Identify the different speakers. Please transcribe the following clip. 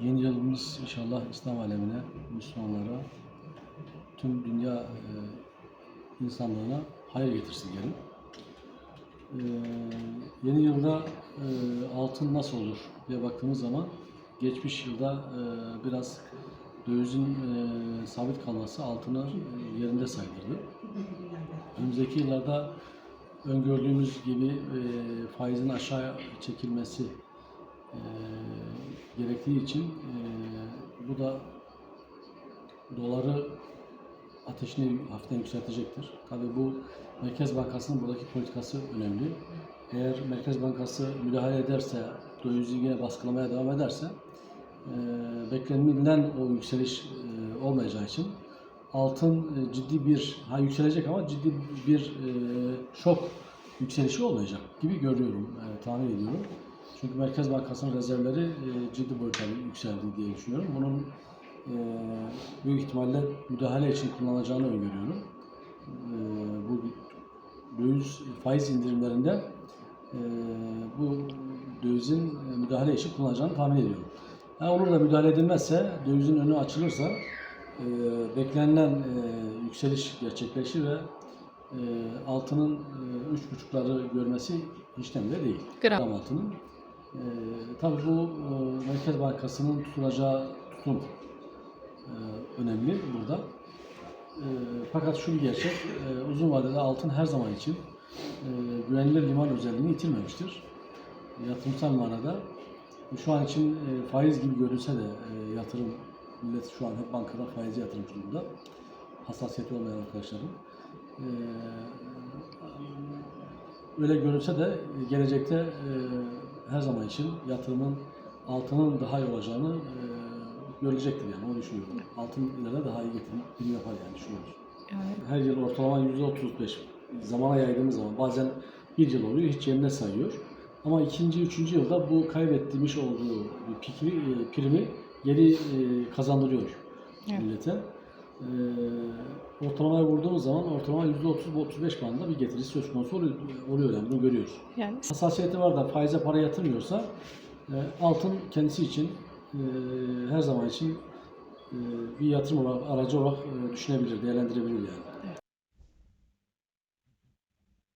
Speaker 1: Yeni yılımız inşallah İslam alemine, Müslümanlara, tüm dünya e, insanlığına hayır getirsin diyelim. E, yeni yılda e, altın nasıl olur diye baktığımız zaman geçmiş yılda e, biraz dövizin e, sabit kalması altını e, yerinde saydırdı. Önümüzdeki yıllarda öngördüğümüz gibi e, faizin aşağı çekilmesi e, gerektiği için e, bu da doları ateşini hafiften yükseltecektir. Tabii bu Merkez Bankası'nın buradaki politikası önemli. Eğer Merkez Bankası müdahale ederse, dövizi yine baskılamaya devam ederse e, beklenilen o yükseliş e, olmayacağı için altın e, ciddi bir, ha yükselecek ama ciddi bir e, şok yükselişi olmayacak gibi görüyorum, e, tahmin ediyorum. Çünkü Merkez Bankası'nın rezervleri e, ciddi boyutta yükseldi diye düşünüyorum. Bunun e, büyük ihtimalle müdahale için kullanacağını öngörüyorum. E, bu döviz faiz indirimlerinde e, bu dövizin müdahale için kullanacağını tahmin ediyorum. Ha, olur da müdahale edilmezse, dövizin önü açılırsa e, beklenilen e, yükseliş gerçekleşir ve e, altının e, üç buçukları görmesi hiç de değil.
Speaker 2: Gram
Speaker 1: altının. E, tabii bu e, Merkez Bankası'nın tutulacağı tutum e, önemli burada. E, fakat şu bir gerçek, e, uzun vadede altın her zaman için e, güvenilir liman özelliğini yitirmemiştir. Yatırımsal manada şu an için e, faiz gibi görünse de e, yatırım, millet şu an hep bankada faizi yatırım durumunda. Hassasiyeti olmayan arkadaşların. E, öyle görünse de e, gelecekte e, her zaman için yatırımın altının daha iyi olacağını e, görecektir yani onu düşünüyorum. Altın ileride daha iyi getirim yapar yani düşünüyoruz.
Speaker 2: Yani
Speaker 1: Her yıl ortalama %35 zamana yaydığımız zaman bazen bir yıl oluyor hiç yerine sayıyor. Ama ikinci, üçüncü yılda bu kaybettirmiş olduğu pikri, e, primi geri e, kazandırıyor
Speaker 2: Evet.
Speaker 1: millete. E, ortalamaya vurduğumuz zaman ortalama %30-35 bandında bir getirisi söz konusu oluyor, yani bunu görüyoruz.
Speaker 2: yani
Speaker 1: Hassasiyeti var da faize para yatırmıyorsa e, altın kendisi için e, her zaman için e, bir yatırım olarak, aracı olarak e, düşünebilir, değerlendirebilir yani.